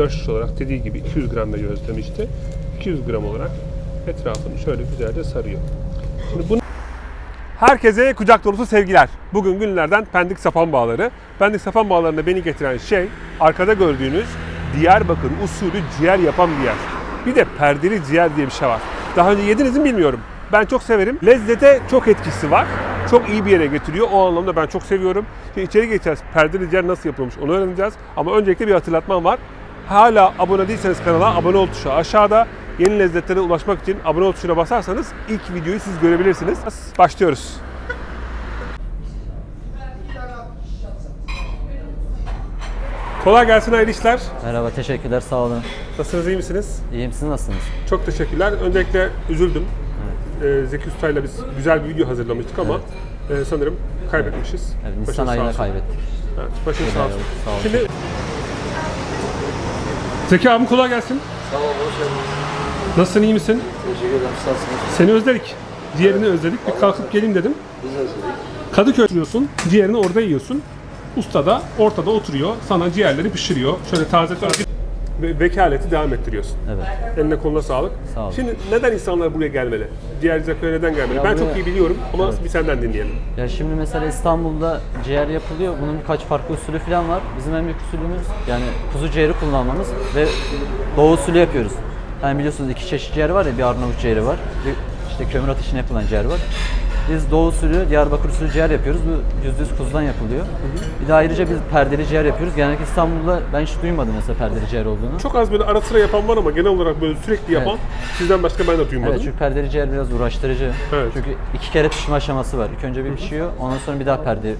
4 şiş olarak dediği gibi 200 gram veriyoruz demişti. 200 gram olarak etrafını şöyle güzelce sarıyor. Şimdi bunu Herkese kucak dolusu sevgiler. Bugün günlerden Pendik Sapan Bağları. Pendik Sapan Bağları'na beni getiren şey arkada gördüğünüz Diyarbakır usulü ciğer yapan bir yer. Bir de perdeli ciğer diye bir şey var. Daha önce yediniz mi bilmiyorum. Ben çok severim. Lezzete çok etkisi var. Çok iyi bir yere getiriyor. O anlamda ben çok seviyorum. Şimdi içeri geçeceğiz. Perdeli ciğer nasıl yapılmış onu öğreneceğiz. Ama öncelikle bir hatırlatmam var. Hala abone değilseniz kanala abone ol tuşu aşağıda. Yeni lezzetlere ulaşmak için abone ol tuşuna basarsanız ilk videoyu siz görebilirsiniz. Başlıyoruz. Kolay gelsin hayırlı işler. Merhaba, teşekkürler, sağ olun. Nasılsınız iyi misiniz? İyiyim, siz nasılsınız? Çok teşekkürler. Öncelikle üzüldüm. Ee, Zeki Usta'yla biz güzel bir video hazırlamıştık ama e, sanırım kaybetmişiz. Evet, Başınız Nisan sağ ayında olsun. kaybettik. Evet, başınız sağ olsun. Sağ olun. Şimdi Zeki abim kolay gelsin. Sağ ol, hoş geldin. Nasılsın iyi misin? Teşekkür ederim, sağ olsun. Seni özledik. Diğerini özledik. Bir kalkıp geleyim dedim. Biz özledik. Kadıköy oturuyorsun, ciğerini orada yiyorsun. Usta da ortada oturuyor, sana ciğerleri pişiriyor. Şöyle taze taze ve vekaleti devam ettiriyorsun. Evet. Eline koluna sağlık. Sağ ol. Şimdi neden insanlar buraya gelmeli? Diğer Zaköy'e neden gelmeli? Ya ben buraya- çok iyi biliyorum ama bir senden dinleyelim. Ya şimdi mesela İstanbul'da ciğer yapılıyor. Bunun birkaç farklı usulü falan var. Bizim en büyük usulümüz yani kuzu ciğeri kullanmamız ve doğu usulü yapıyoruz. Yani biliyorsunuz iki çeşit ciğer var ya, bir Arnavut ciğeri var, bir işte kömür ateşine yapılan ciğer var. Biz doğu usulü, Diyarbakır usulü ciğer yapıyoruz. Bu %100 kuzudan yapılıyor. Bir de ayrıca biz perdeli ciğer yapıyoruz. Genellikle İstanbul'da ben hiç duymadım mesela perdeli ciğer olduğunu. Çok az böyle ara sıra yapan var ama genel olarak böyle sürekli yapan sizden başka ben de duymadım. Evet çünkü perdeli ciğer biraz uğraştırıcı. Evet. Çünkü iki kere pişme aşaması var. İlk önce bir pişiyor, ondan sonra bir daha perde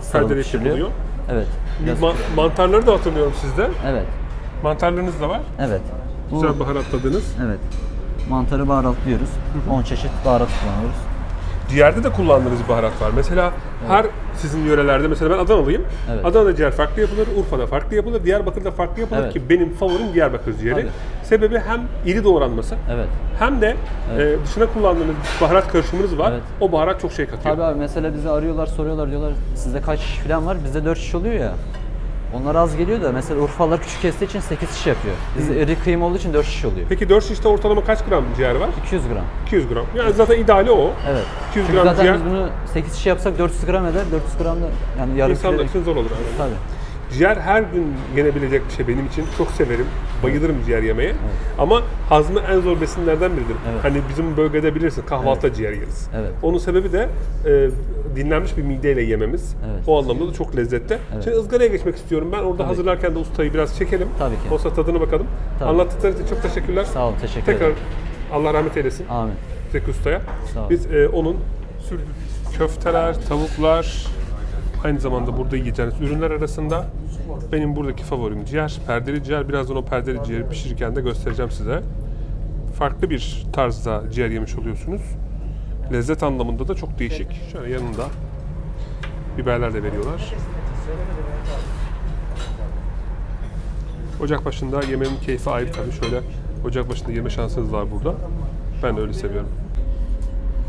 sarılıp Perdeli pişiriliyor. yapılıyor. Evet. Bir Biraz- ma- mantarları da hatırlıyorum sizde. evet. Mantarlarınız da var. Evet. Bu, Güzel baharatladınız. evet. Mantarı baharatlıyoruz. 10 çeşit baharat kullanıyoruz. Ciğerde de kullandığınız baharat var. Mesela her sizin yörelerde mesela ben Adanalıyım. Evet. Adana'da ciğer farklı yapılır, Urfa'da farklı yapılır, Diyarbakır'da farklı yapılır Evet. ki benim favorim Diyarbakır ciğeri. Tabii. Sebebi hem iri doğranması Evet. hem de e, dışına kullandığınız baharat karışımınız var. Evet. O baharat çok şey katıyor. Tabii abi mesela bizi arıyorlar, soruyorlar diyorlar sizde kaç şiş falan var? Bizde 4 şiş oluyor ya. Onlar az geliyor da mesela Urfalılar küçük kestiği için 8 şiş yapıyor. Bizde iri kıyım olduğu için 4 şiş oluyor. Peki 4 şişte ortalama kaç gram ciğer var? 200 gram. 200 gram. Yani zaten ideali o. Evet. 200 Çünkü gram zaten ciğer biz bunu 8 şiş yapsak 400 gram eder. 400 gram da yani yarım insanlar kilo. için zor olur. Yani. Tabii. Ciğer her gün yenebilecek bir şey benim için. Çok severim. Bayılırım ciğer yemeye. Ama hazmı en zor besinlerden biridir. Evet. Hani bizim bölgede bilirsin kahvaltıda ciğer yeriz. Evet. Onun sebebi de e, dinlenmiş bir mideyle yememiz. Evet. O anlamda da çok lezzetli. Şimdi ızgaraya geçmek istiyorum. Ben orada Tabii. hazırlarken de ustayı biraz çekelim. Tabii ki. Olsa tadına bakalım. Tabii. Anlattıkları için çok teşekkürler. Sağ olun, teşekkür Tekrar ederim. Allah rahmet eylesin. Amin. Zeki Usta'ya. Biz e, onun. Köfteler, tavuklar, aynı zamanda burada yiyeceğiniz ürünler arasında benim buradaki favorim ciğer. Perdeli ciğer. Birazdan o perdeli ciğeri pişirirken de göstereceğim size. Farklı bir tarzda ciğer yemiş oluyorsunuz. Lezzet anlamında da çok değişik. Şöyle yanında biberler de veriyorlar. Ocak başında yemenin keyfi ayrı tabii. Şöyle ocak başında yeme şansınız var burada. Ben de öyle seviyorum.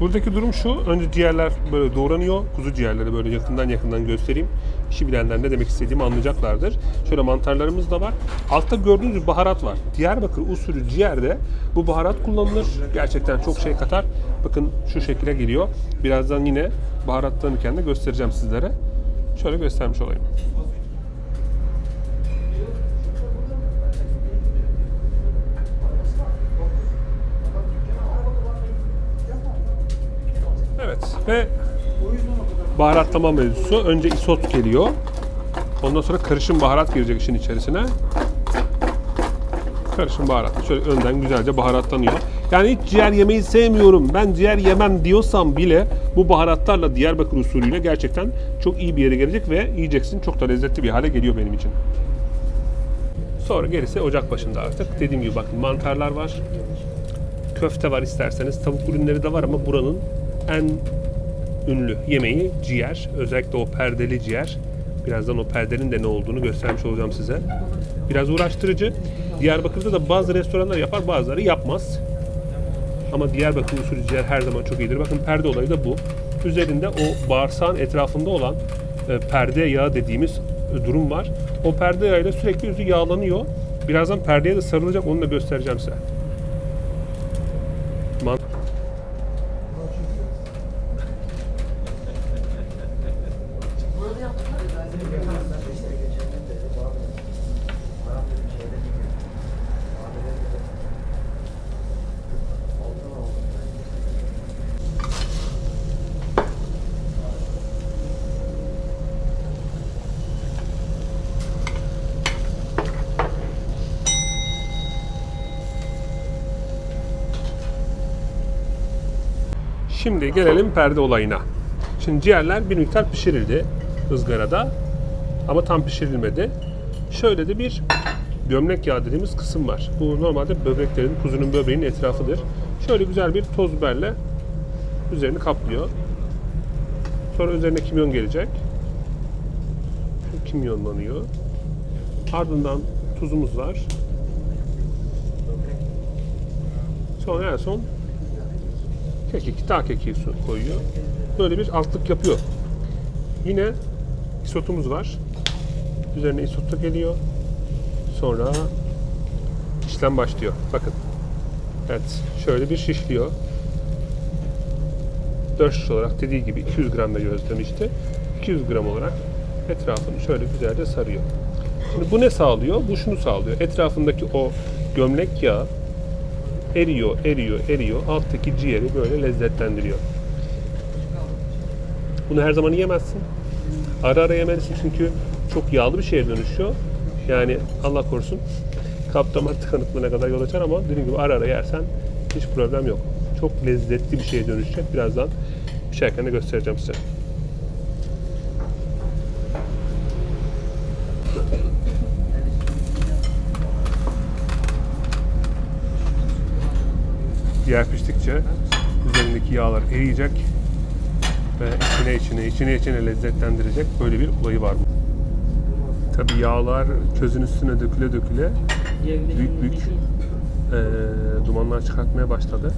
Buradaki durum şu. Önce ciğerler böyle doğranıyor. Kuzu ciğerleri böyle yakından yakından göstereyim. İşi bilenler ne demek istediğimi anlayacaklardır. Şöyle mantarlarımız da var. Altta gördüğünüz baharat var. Diyarbakır usulü ciğerde bu baharat kullanılır. Gerçekten çok şey katar. Bakın şu şekilde geliyor. Birazdan yine baharatlanırken de göstereceğim sizlere. Şöyle göstermiş olayım. Evet ve baharatlama mevzusu. Önce isot geliyor. Ondan sonra karışım baharat girecek işin içerisine. Karışım baharat. Şöyle önden güzelce baharatlanıyor. Yani hiç ciğer yemeyi sevmiyorum, ben ciğer yemem diyorsam bile bu baharatlarla Diyarbakır usulüyle gerçekten çok iyi bir yere gelecek ve yiyeceksin. Çok da lezzetli bir hale geliyor benim için. Sonra gerisi ocak başında artık. Dediğim gibi bakın mantarlar var. Köfte var isterseniz. Tavuk ürünleri de var ama buranın en ünlü yemeği ciğer. Özellikle o perdeli ciğer. Birazdan o perdenin de ne olduğunu göstermiş olacağım size. Biraz uğraştırıcı. Diyarbakır'da da bazı restoranlar yapar bazıları yapmaz. Ama Diyarbakır usulü ciğer her zaman çok iyidir. Bakın perde olayı da bu. Üzerinde o bağırsağın etrafında olan e, perde yağı dediğimiz e, durum var. O perde yağıyla sürekli yüzü yağlanıyor Birazdan perdeye de sarılacak onu da göstereceğim size. Şimdi gelelim perde olayına. Şimdi ciğerler bir miktar pişirildi ızgarada ama tam pişirilmedi. Şöyle de bir gömlek yağı dediğimiz kısım var. Bu normalde böbreklerin, kuzunun böbreğinin etrafıdır. Şöyle güzel bir toz biberle üzerini kaplıyor. Sonra üzerine kimyon gelecek. Şu kimyonlanıyor. Ardından tuzumuz var. Sonra en son kekik, dağ kekiği koyuyor. Böyle bir altlık yapıyor. Yine isotumuz var. Üzerine isotu geliyor. Sonra işlem başlıyor. Bakın. Evet. Şöyle bir şişliyor. 4 şiş olarak dediği gibi 200 gram veriyoruz demişti. 200 gram olarak etrafını şöyle güzelce sarıyor. Şimdi bu ne sağlıyor? Bu şunu sağlıyor. Etrafındaki o gömlek yağı eriyor, eriyor, eriyor. Alttaki ciğeri böyle lezzetlendiriyor. Bunu her zaman yiyemezsin. Ara ara yemelisin çünkü çok yağlı bir şeye dönüşüyor. Yani Allah korusun kalp damar tıkanıklığına kadar yol açar ama dediğim gibi ara ara yersen hiç problem yok. Çok lezzetli bir şeye dönüşecek. Birazdan pişerken de göstereceğim size. Diğer piştikçe üzerindeki yağlar eriyecek ve içine içine içine içine lezzetlendirecek böyle bir olayı var. Tabi yağlar közün üstüne döküle döküle büyük büyük eee, dumanlar çıkartmaya başladı.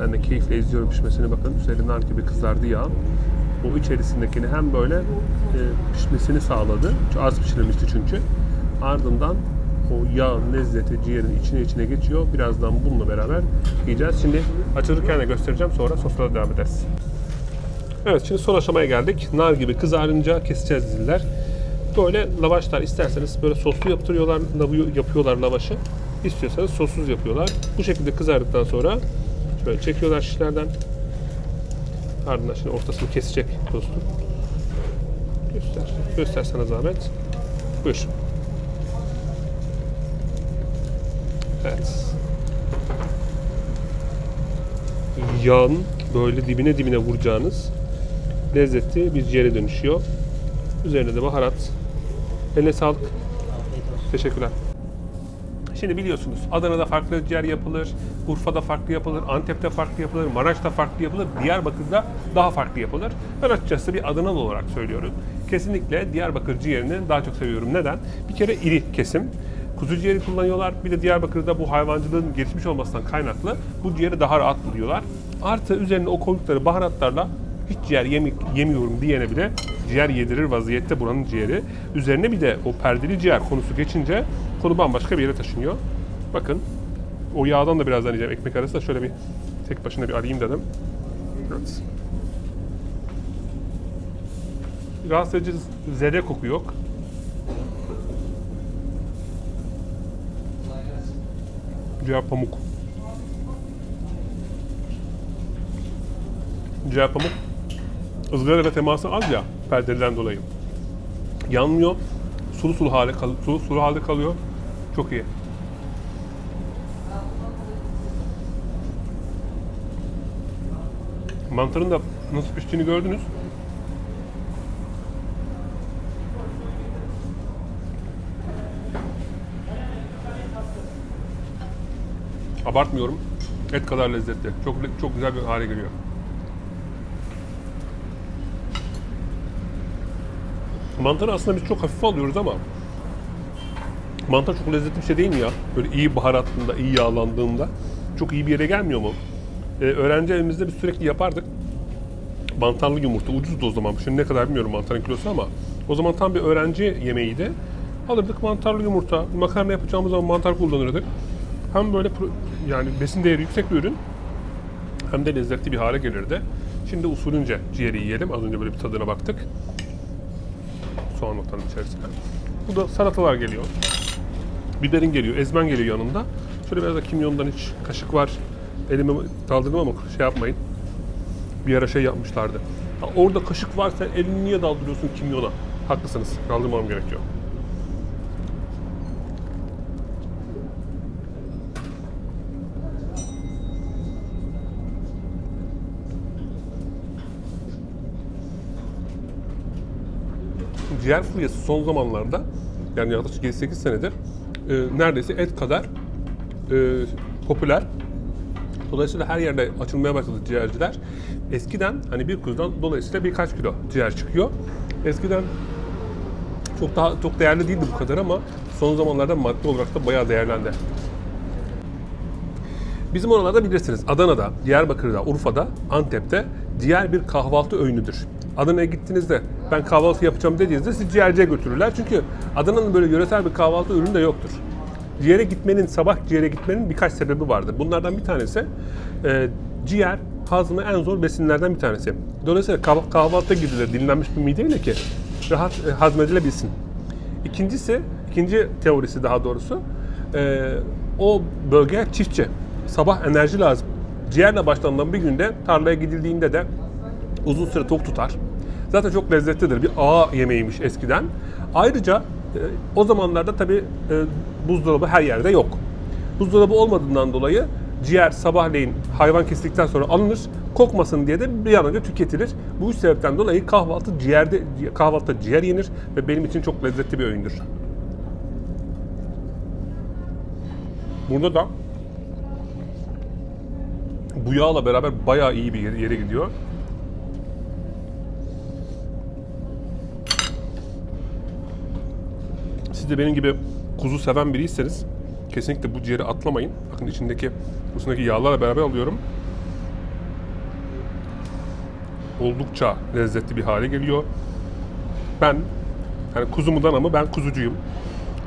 Ben de keyifle izliyorum pişmesini bakın. Üzerinden gibi kızardı yağ. O içerisindekini hem böyle eee, pişmesini sağladı. Az pişirilmişti çünkü. Ardından o yağın lezzeti ciğerin içine içine geçiyor. Birazdan bununla beraber yiyeceğiz. Şimdi açılırken de göstereceğim. Sonra soslara devam ederiz. Evet şimdi son aşamaya geldik. Nar gibi kızarınca keseceğiz diller. Böyle lavaşlar isterseniz böyle soslu yaptırıyorlar, yapıyorlar lavaşı. İstiyorsanız sossuz yapıyorlar. Bu şekilde kızardıktan sonra şöyle çekiyorlar şişlerden. Ardından şimdi ortasını kesecek tostu. Göster. Göster sana zahmet. Buyur. Evet. Yağın böyle dibine dibine vuracağınız lezzetli bir ciğere dönüşüyor. Üzerine de baharat. Eline sağlık. Teşekkürler. Şimdi biliyorsunuz Adana'da farklı ciğer yapılır, Urfa'da farklı yapılır, Antep'te farklı yapılır, Maraş'ta farklı yapılır, Diyarbakır'da daha farklı yapılır. Ben açıkçası bir Adanalı olarak söylüyorum. Kesinlikle Diyarbakır ciğerini daha çok seviyorum. Neden? Bir kere iri kesim. Kuzu ciğeri kullanıyorlar. Bir de Diyarbakır'da bu hayvancılığın gelişmiş olmasından kaynaklı bu ciğeri daha rahat buluyorlar. Artı üzerine o koydukları baharatlarla hiç ciğer yemi- yemiyorum diyene bile ciğer yedirir vaziyette buranın ciğeri. Üzerine bir de o perdeli ciğer konusu geçince konu bambaşka bir yere taşınıyor. Bakın o yağdan da birazdan yiyeceğim ekmek arası da şöyle bir tek başına bir arayayım dedim. Evet. Rahatsız edici zede koku yok. Ciğer pamuk. Ciğer pamuk ızgara ve teması az ya perdeliden dolayı. Yanmıyor. Sulu sulu hale kal sulu sulu halde kalıyor. Çok iyi. Mantarın da nasıl piştiğini gördünüz. Abartmıyorum. Et kadar lezzetli. Çok çok güzel bir hale geliyor. Mantarı aslında biz çok hafif alıyoruz ama mantar çok lezzetli bir şey değil mi ya? Böyle iyi baharatlığında, iyi yağlandığında çok iyi bir yere gelmiyor mu? Ee, öğrenci evimizde biz sürekli yapardık. Mantarlı yumurta ucuzdu o zaman. Şimdi ne kadar bilmiyorum mantarın kilosu ama o zaman tam bir öğrenci yemeğiydi. alırdık mantarlı yumurta, makarna yapacağımız zaman mantar kullanırdık. Hem böyle yani besin değeri yüksek bir ürün hem de lezzetli bir hale gelirdi. Şimdi usulünce ciğeri yiyelim. Az önce böyle bir tadına baktık. Soğan atalım içerisine. Bu da salatalar geliyor. Biberin geliyor, ezmen geliyor yanında. Şöyle biraz da kimyondan hiç kaşık var. Elime daldırdım ama şey yapmayın. Bir ara şey yapmışlardı. Ha, orada kaşık varsa elini niye daldırıyorsun kimyona? Haklısınız. Kaldırmam gerekiyor. Ciğer furyası son zamanlarda yani yaklaşık 7-8 senedir e, neredeyse et kadar e, popüler. Dolayısıyla her yerde açılmaya başladı ciğerciler. Eskiden hani bir kuzudan dolayısıyla birkaç kilo ciğer çıkıyor. Eskiden çok daha çok değerli değildi bu kadar ama son zamanlarda maddi olarak da bayağı değerlendi. Bizim oralarda bilirsiniz Adana'da, Diyarbakır'da, Urfa'da, Antep'te ciğer bir kahvaltı öğünüdür. Adana'ya gittiğinizde ben kahvaltı yapacağım dediğinizde sizi ciğerciye götürürler. Çünkü Adana'nın böyle yöresel bir kahvaltı ürünü de yoktur. Ciğere gitmenin, sabah ciğere gitmenin birkaç sebebi vardır. Bunlardan bir tanesi e, ciğer hazmı en zor besinlerden bir tanesi. Dolayısıyla kah- kahvaltıda gidilir dinlenmiş bir mideyle ki rahat e, hazmedilebilsin. İkincisi, ikinci teorisi daha doğrusu, e, o bölge çiftçi. Sabah enerji lazım. Ciğerle başlanılan bir günde tarlaya gidildiğinde de uzun süre tok tutar. Zaten çok lezzetlidir. Bir ağa yemeğiymiş eskiden. Ayrıca e, o zamanlarda tabi buzdolabı her yerde yok. Buzdolabı olmadığından dolayı ciğer sabahleyin hayvan kesildikten sonra alınır. Kokmasın diye de bir an önce tüketilir. Bu üç sebepten dolayı kahvaltı ciğerde kahvaltıda ciğer yenir ve benim için çok lezzetli bir öğündür. Burada da bu yağla beraber bayağı iyi bir yere gidiyor. Siz de benim gibi kuzu seven biriyseniz kesinlikle bu ciğeri atlamayın. Bakın içindeki üstündeki yağlarla beraber alıyorum. Oldukça lezzetli bir hale geliyor. Ben yani kuzumudan ama ben kuzucuyum.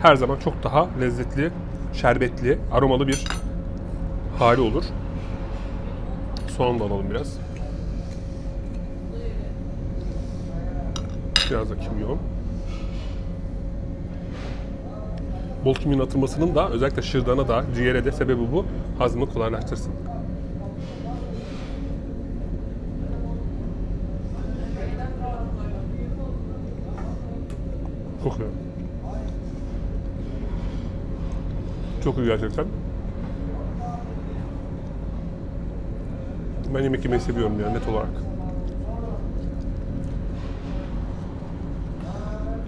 Her zaman çok daha lezzetli, şerbetli, aromalı bir hali olur. Soğan da alalım biraz. Biraz da kimyon. Bol kimyon atılmasının da özellikle şırdana da ciğere de sebebi bu. Hazmı kolaylaştırsın. İyi. Çok iyi gerçekten. Ben yemek yemeyi seviyorum yani net olarak.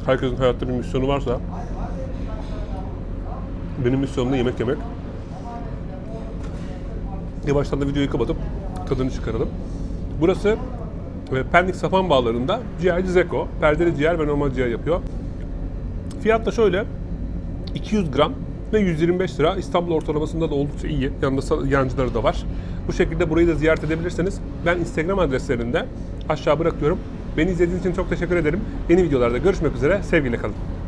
Herkesin hayatta bir misyonu varsa benim misyonum da yemek yemek. Yavaştan da videoyu kapatıp tadını çıkaralım. Burası e, Pendik Sapan Bağları'nda ciğerci Zeko. Perdeli ciğer ve normal ciğer yapıyor. Fiyat da şöyle 200 gram ve 125 lira. İstanbul ortalamasında da oldukça iyi. Yanında yancıları da var. Bu şekilde burayı da ziyaret edebilirsiniz. Ben Instagram adreslerinde aşağı bırakıyorum. Beni izlediğiniz için çok teşekkür ederim. Yeni videolarda görüşmek üzere. Sevgiyle kalın.